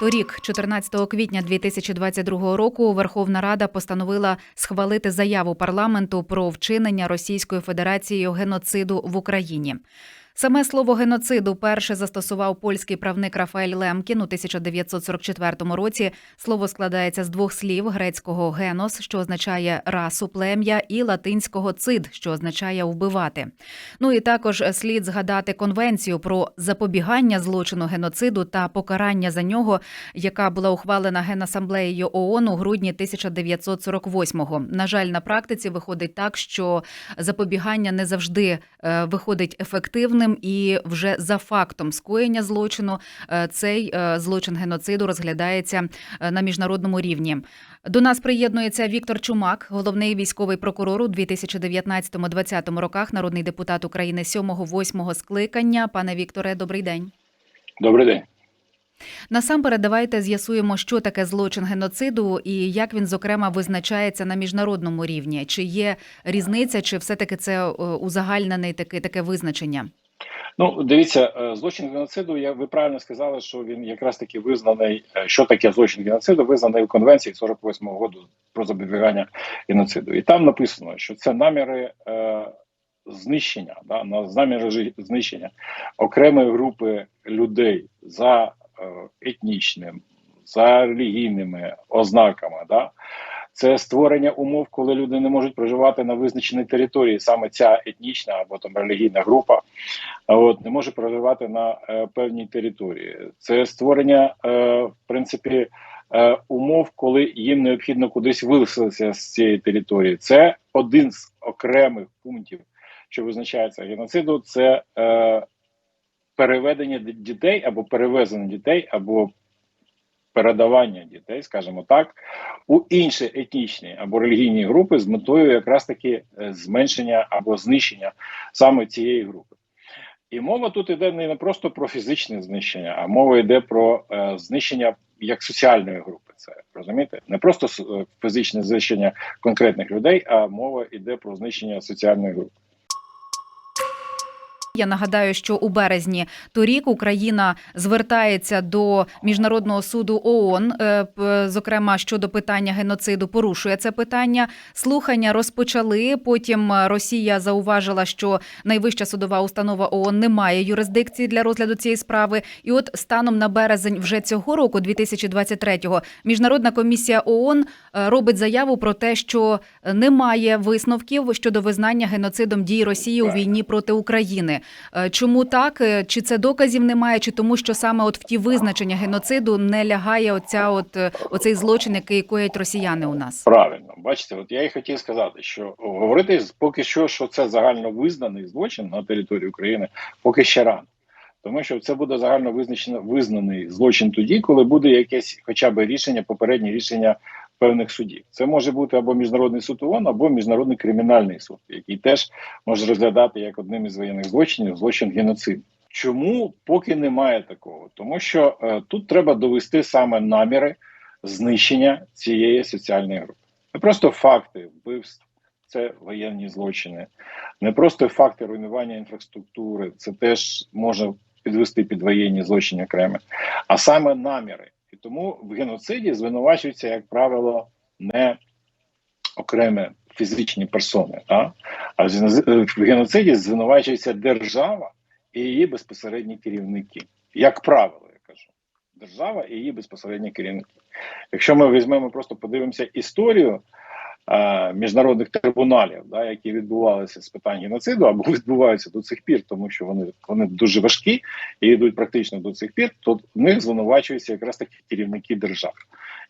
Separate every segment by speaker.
Speaker 1: Торік, 14 квітня 2022 року, Верховна Рада постановила схвалити заяву парламенту про вчинення Російською Федерацією геноциду в Україні. Саме слово геноциду перше застосував польський правник Рафаель Лемкін у 1944 році. Слово складається з двох слів грецького генос, що означає расу, плем'я, і латинського цид, що означає вбивати. Ну і також слід згадати конвенцію про запобігання злочину геноциду та покарання за нього, яка була ухвалена Генасамблеєю ООН у грудні 1948-го. На жаль, на практиці виходить так, що запобігання не завжди е, виходить ефективним, і вже за фактом скоєння злочину е, цей е, злочин геноциду розглядається е, на міжнародному рівні. До нас приєднується Віктор Чумак, головний військовий прокурор у 2019-2020 роках, народний депутат України 7-8 скликання. Пане Вікторе, добрий день.
Speaker 2: Добрий день.
Speaker 1: Насамперед, давайте з'ясуємо, що таке злочин геноциду і як він зокрема визначається на міжнародному рівні. Чи є різниця, чи все таки це узагальнене таке таке визначення?
Speaker 2: Ну, дивіться, е, злочин геноциду, я ви правильно сказали, що він якраз таки визнаний. е, Що таке злочин геноциду? Визнаний у конвенції 48-го року про запобігання геноциду. І там написано, що це наміри е, знищення, да, на наміри знищення окремої групи людей за е, етнічним, за релігійними ознаками. Да, це створення умов, коли люди не можуть проживати на визначеній території, саме ця етнічна або там релігійна група, от не може проживати на е, певній території. Це створення, е, в принципі, е, умов, коли їм необхідно кудись виселитися з цієї території. Це один з окремих пунктів, що визначається геноциду. Це е, переведення дітей або перевезення дітей, або передавання дітей, скажімо так, у інші етнічні або релігійні групи з метою якраз таки е, зменшення або знищення саме цієї групи. І мова тут йде не просто про фізичне знищення, а мова йде про е, знищення як соціальної групи. Це розумієте? Не просто е, фізичне знищення конкретних людей, а мова йде про знищення соціальної групи.
Speaker 1: Я нагадаю, що у березні торік Україна звертається до міжнародного суду ООН, е, зокрема щодо питання геноциду, порушує це питання. Слухання розпочали. Потім Росія зауважила, що найвища судова установа ООН не має юрисдикції для розгляду цієї справи. І от станом на березень вже цього року, 2023-го, міжнародна комісія ООН е, робить заяву про те, що немає висновків щодо визнання геноцидом дій Росії у війні проти України. Е, Чому так? Е, Чи це доказів немає, чи тому, що саме от в ті визначення геноциду не лягає оця от е, оцей злочин, який коять росіяни у нас?
Speaker 2: Правильно, бачите, от я і хотів сказати, що говорити поки що, що це загально визнаний злочин на території України, поки ще рано. Тому що це буде загально визначено визнаний злочин тоді, коли буде якесь хоча б рішення, попереднє рішення певних судів. Це може бути або міжнародний суд ООН, або міжнародний кримінальний суд, який теж може розглядати як одним із воєнних злочинів злочин геноциду. Чому поки немає такого? Тому що е, тут треба довести саме наміри знищення цієї соціальної групи. Не просто факти вбивств, це воєнні злочини, не просто факти руйнування інфраструктури, це теж може підвести під воєнні злочини окремі, а саме наміри. Тому в геноциді звинувачуються, як правило, не окремі фізичні персони, а, а в геноциді звинувачується держава і її безпосередні керівники. Як правило, я кажу, держава і її безпосередні керівники. Якщо ми візьмемо, просто подивимося історію міжнародних трибуналів, да, які відбувалися з питань геноциду або відбуваються до цих пір, тому що вони, вони дуже важкі і йдуть практично до цих пір, то в них звинувачуються якраз такі керівники держав,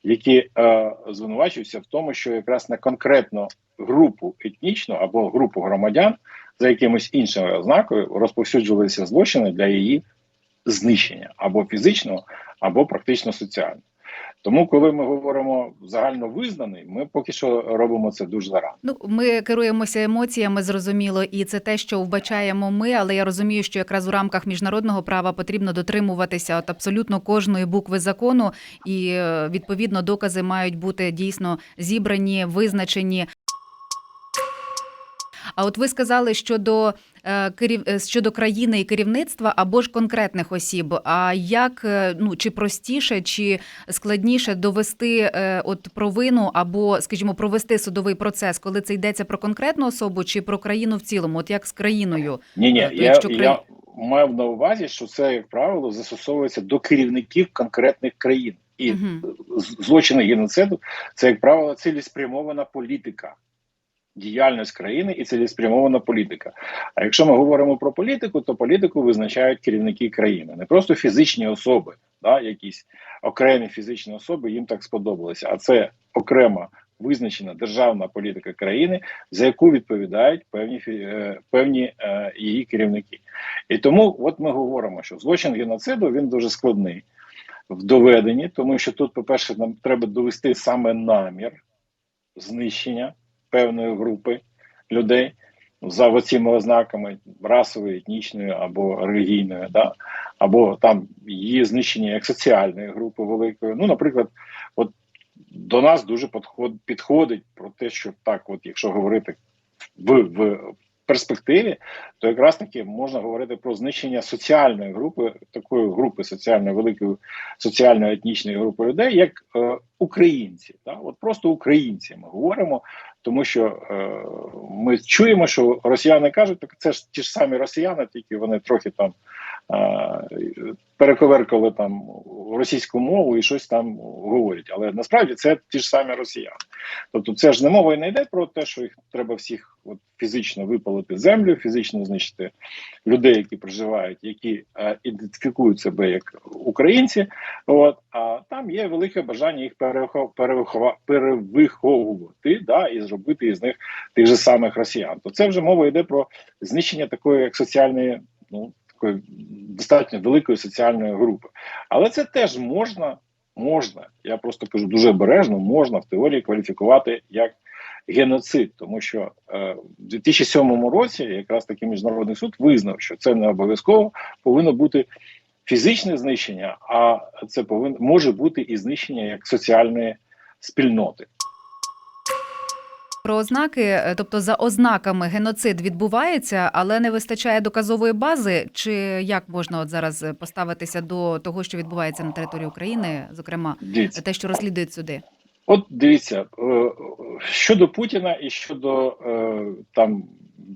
Speaker 2: які е, звинувачуються в тому, що якраз на конкретну групу етнічну або групу громадян за якимось іншою ознакою розповсюджувалися злочини для її знищення або фізичного, або практично соціального. Тому, коли ми говоримо загально визнаний, ми поки що робимо це дуже зарано.
Speaker 1: Ну, ми керуємося емоціями, зрозуміло, і це те, що вбачаємо ми. Але я розумію, що якраз у рамках міжнародного права потрібно дотримуватися от абсолютно кожної букви закону, і е, відповідно докази мають бути дійсно зібрані, визначені. А от ви сказали щодо щодо країни і керівництва або ж конкретних осіб. А як е, ну чи простіше, чи складніше довести е, от провину або, скажімо, провести судовий процес, коли це йдеться про конкретну особу чи про країну в цілому? От як з країною?
Speaker 2: Ні, ні,
Speaker 1: Е, то
Speaker 2: я,
Speaker 1: якщо
Speaker 2: я мав на увазі, що це, як правило, застосовується до керівників конкретних країн. І з- злочини геноциду це, як правило, цілеспрямована політика. Діяльність країни і цілеспрямована політика. А якщо ми говоримо про політику, то політику визначають керівники країни, не просто фізичні особи, да, якісь окремі фізичні особи їм так сподобалося, а це окрема визначена державна політика країни, за яку відповідають певні е, певні е, її керівники. І тому, от ми говоримо, що злочин геноциду він дуже складний в доведенні, тому що тут, по-перше, нам треба довести саме намір знищення певної групи людей за цими ознаками расової, етнічної або релігійної, да? або там її знищення як соціальної групи великої. Ну, наприклад, от до нас дуже підход, підходить про те, що так, от якщо говорити в, в перспективі, то якраз таки можна говорити про знищення соціальної групи, такої групи соціальної великої соціально-етнічної групи людей, як е, українці. Да? От просто українці ми говоримо, тому що е, ми чуємо, що росіяни кажуть, так це ж ті ж самі росіяни, тільки вони трохи там перековеркали там російську мову і щось там говорять. Але насправді це ті ж самі росіяни. Тобто, це ж не мова і не йде про те, що їх треба всіх от, фізично випалити землю, фізично знищити людей, які проживають, які е, ідентифікують себе як українці. От а там є велике бажання їх перехов, перевиховувати, да, і зробити із них тих же самих росіян. То це вже мова йде про знищення такої як соціальної, ну такої достатньо великої соціальної групи. Але це теж можна, можна. Я просто кажу дуже обережно, можна в теорії кваліфікувати як геноцид, тому що е, в 2007 році якраз таки міжнародний суд визнав, що це не обов'язково повинно бути фізичне знищення, а це повинно може бути і знищення як соціальної спільноти.
Speaker 1: Про ознаки, е, тобто за ознаками геноцид відбувається, але не вистачає доказової бази. Чи як можна от зараз поставитися до того, що відбувається на території України, зокрема
Speaker 2: Дивіться,
Speaker 1: те, що розслідують суди?
Speaker 2: от дивіться е, щодо Путіна і щодо е, там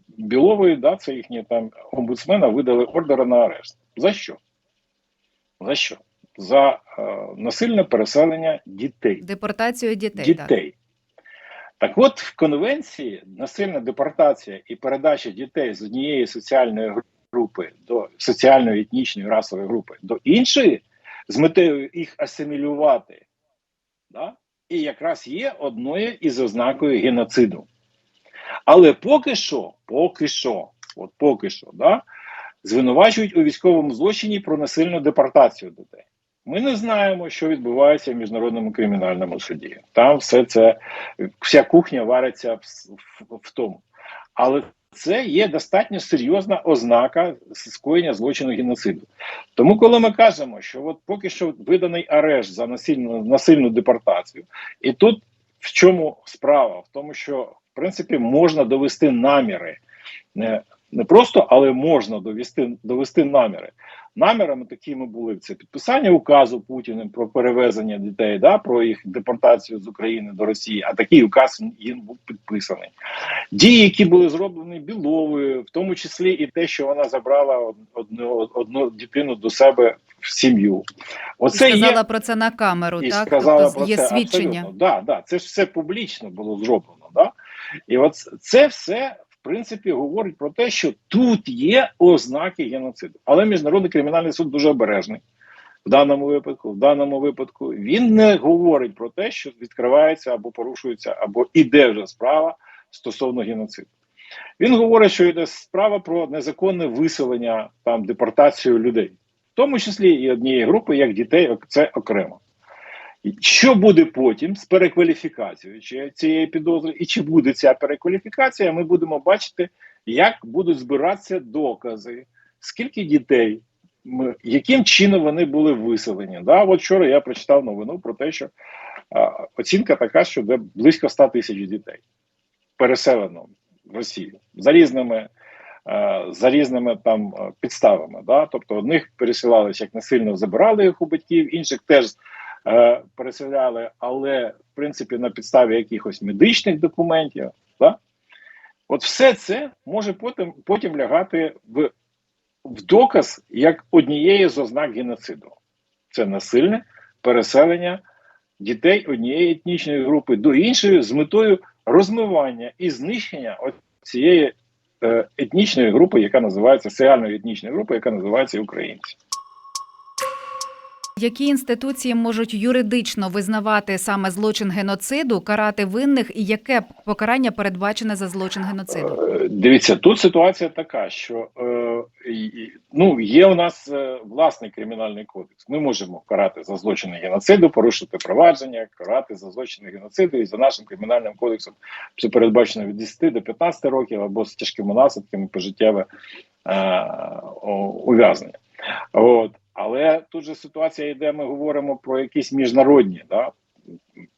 Speaker 2: Білової, да, це їхні там омбудсмена видали ордери на арешт. За що? За що? За е, насильне переселення дітей.
Speaker 1: Депортацію дітей.
Speaker 2: дітей. Так от в конвенції насильна депортація і передача дітей з однієї соціальної групи до соціальної етнічної расової групи до іншої з метою їх асимілювати, да? і якраз є одною із ознакою геноциду. Але поки що, поки що, от поки що, да, звинувачують у військовому злочині про насильну депортацію дітей. Ми не знаємо, що відбувається в міжнародному кримінальному суді. Там все це, вся кухня вариться в, в, в тому. Але це є достатньо серйозна ознака скоєння злочину геноциду. Тому, коли ми кажемо, що от поки що виданий арешт за насильну, насильну депортацію, і тут в чому справа? В тому, що в принципі можна довести наміри. Не, просто, але можна довести, довести наміри. Намірами такими були це підписання указу Путіним про перевезення дітей, да, про їх депортацію з України до Росії, а такий указ їм був підписаний. Дії, які були зроблені Біловою, в тому числі і те, що вона забрала одну, одну дитину до себе в сім'ю.
Speaker 1: І
Speaker 2: Оце
Speaker 1: сказала
Speaker 2: є
Speaker 1: про це на камеру,
Speaker 2: і
Speaker 1: так?
Speaker 2: сказала
Speaker 1: Тобто
Speaker 2: про
Speaker 1: є
Speaker 2: це
Speaker 1: свідчення.
Speaker 2: абсолютно. Да, да, це ж все публічно було зроблено. Да? І от це все принципі говорить про те, що тут є ознаки геноциду. Але міжнародний кримінальний суд дуже обережний. В даному випадку, в даному випадку, він не говорить про те, що відкривається або порушується, або іде вже справа стосовно геноциду. Він говорить, що йде справа про незаконне виселення там депортацію людей, в тому числі і однієї групи, як дітей, це окремо. Що буде потім з перекваліфікацією цієї підозри, і чи буде ця перекваліфікація, ми будемо бачити, як будуть збиратися докази, скільки дітей, яким чином вони були виселені. Да, от вчора я прочитав новину про те, що а, оцінка така, що де близько 100 тисяч дітей переселено в Росію за різними. За різними там підставами, да, тобто одних переселялися як насильно забирали їх у батьків, інших теж е, переселяли, але в принципі на підставі якихось медичних документів. Да? От все це може потім, потім лягати в, в доказ як однієї з ознак геноциду. Це насильне переселення дітей однієї етнічної групи до іншої з метою розмивання і знищення цієї е, етнічної групи, яка називається соціальної етнічної групи, яка називається українці.
Speaker 1: Які інституції можуть юридично визнавати саме злочин геноциду, карати винних, і яке покарання передбачене за злочин геноциду?
Speaker 2: Е, Дивіться, тут ситуація така, що е, ну є у нас е, власний кримінальний кодекс. Ми можемо карати за злочини геноциду, порушити провадження, карати за злочини геноциду, і за нашим кримінальним кодексом це передбачено від 10 до 15 років або з тяжкими наслідками пожиттєве ув'язнення. От. Але тут же ситуація йде, ми говоримо про якісь міжнародні да,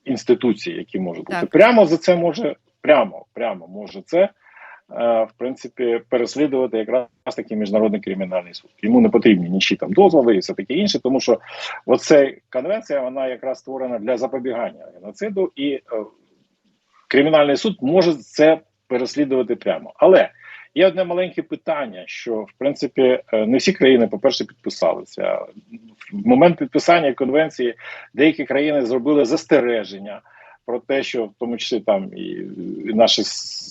Speaker 2: інституції, які можуть бути.
Speaker 1: Так.
Speaker 2: Прямо за це може, прямо, прямо може це е, в принципі переслідувати якраз таки міжнародний кримінальний суд. Йому не потрібні нічі там дозволи і все таке інше, тому що оця конвенція вона якраз створена для запобігання геноциду, і е, кримінальний суд може це переслідувати прямо. Але є одне маленьке питання: що в принципі е, не всі країни, по-перше, підписалися. В момент підписання конвенції деякі країни зробили застереження про те, що в тому числі там і наші,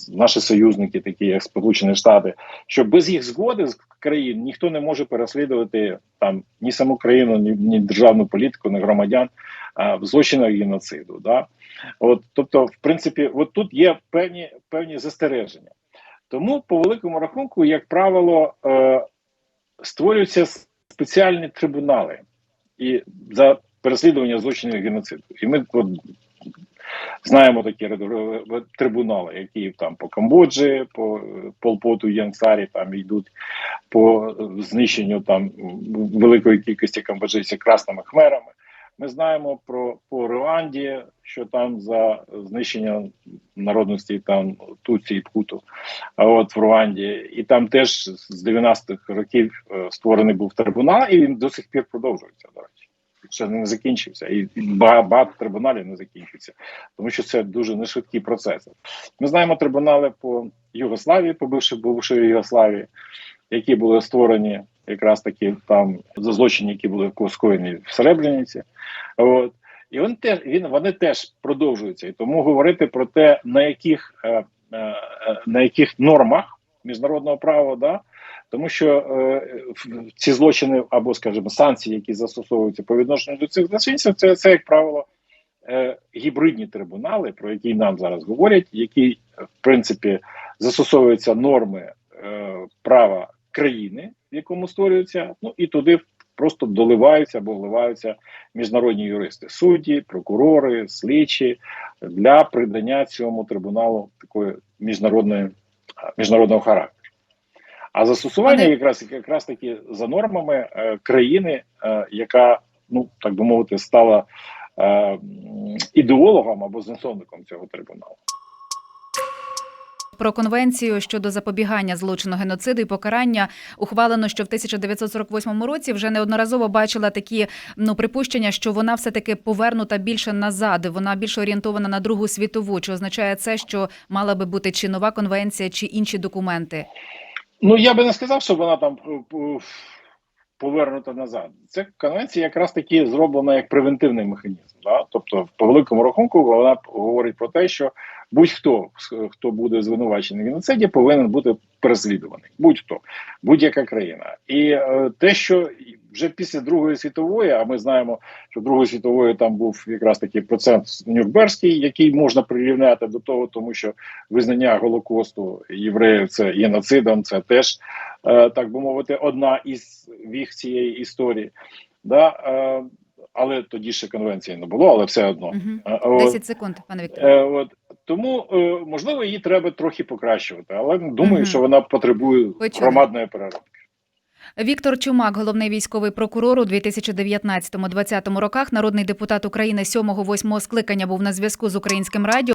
Speaker 2: наші союзники, такі як Сполучені Штати, що без їх згоди з країн ніхто не може переслідувати там ні саму країну, ні, ні державну політику, ні громадян а, в злочинах геноциду. Да? От, тобто, в принципі, от тут є певні, певні застереження. Тому, по великому рахунку, як правило, е, створюються спеціальні трибунали і за переслідування злочинів геноциду. І ми от, знаємо такі трибунали, які там по Камбоджі, по Полпоту, Янцарі там йдуть по знищенню там великої кількості камбоджийців красними хмерами. Ми знаємо про по Руанді, що там за знищення народності там Туці і Пхуту, а от в Руанді, і там теж з 90-х років е, створений був трибунал, і він до сих пір продовжується. До речі, ще не закінчився, і багато трибуналів не закінчиться, тому що це дуже нешвидкі процеси. Ми знаємо трибунали по Югославії, по бившій бувшої Югославії, які були створені якраз таки там за злочини, які були скоєні в Серебряниці. От. І він теж він вони теж продовжуються. І тому говорити про те, на яких е, е, е, на яких нормах міжнародного права, да, тому що ці злочини або, скажімо, санкції, які застосовуються по відношенню до цих злочинців, це, це як правило гібридні трибунали, про які нам зараз говорять, які в принципі застосовуються норми е, права країни, в якому створюється, ну і туди просто доливаються або вливаються міжнародні юристи, судді, прокурори, слідчі для придання цьому трибуналу такої міжнародної міжнародного характеру. А застосування якраз якраз таки за нормами е, країни, е, яка ну так би мовити, стала е, ідеологом або засновником цього трибуналу.
Speaker 1: Про конвенцію щодо запобігання злочину геноциду і покарання ухвалено, що в 1948 році вже неодноразово бачила такі ну припущення, що вона все таки повернута більше назад. Вона більше орієнтована на Другу світову. Чи означає це, що мала би бути чи нова конвенція, чи інші документи?
Speaker 2: Ну я би не сказав, що вона там е, повернута назад. Це конвенція якраз таки зроблена як превентивний механізм. Да? Тобто, по великому рахунку, вона говорить про те, що будь-хто, хто буде звинувачений в геноциді, повинен бути переслідуваний. Будь-хто, будь-яка країна. І е, те, що вже після Другої світової, а ми знаємо, що Другої світової там був якраз такий процес Нюрнберзький, який можна прирівняти до того, тому що визнання Голокосту євреїв це геноцидом, це теж е, так би мовити, одна із віх цієї історії. Да? Е, але тоді ще конвенції не було, але все одно.
Speaker 1: Угу.
Speaker 2: Е,
Speaker 1: 10 секунд, пане Вікторе.
Speaker 2: от, тому е, можливо її треба трохи покращувати, але думаю,
Speaker 1: угу.
Speaker 2: що вона потребує
Speaker 1: Почули.
Speaker 2: громадної переробки.
Speaker 1: Віктор Чумак, головний військовий прокурор у 2019-2020 роках, народний депутат України 7-8 скликання був на зв'язку з українським радіо.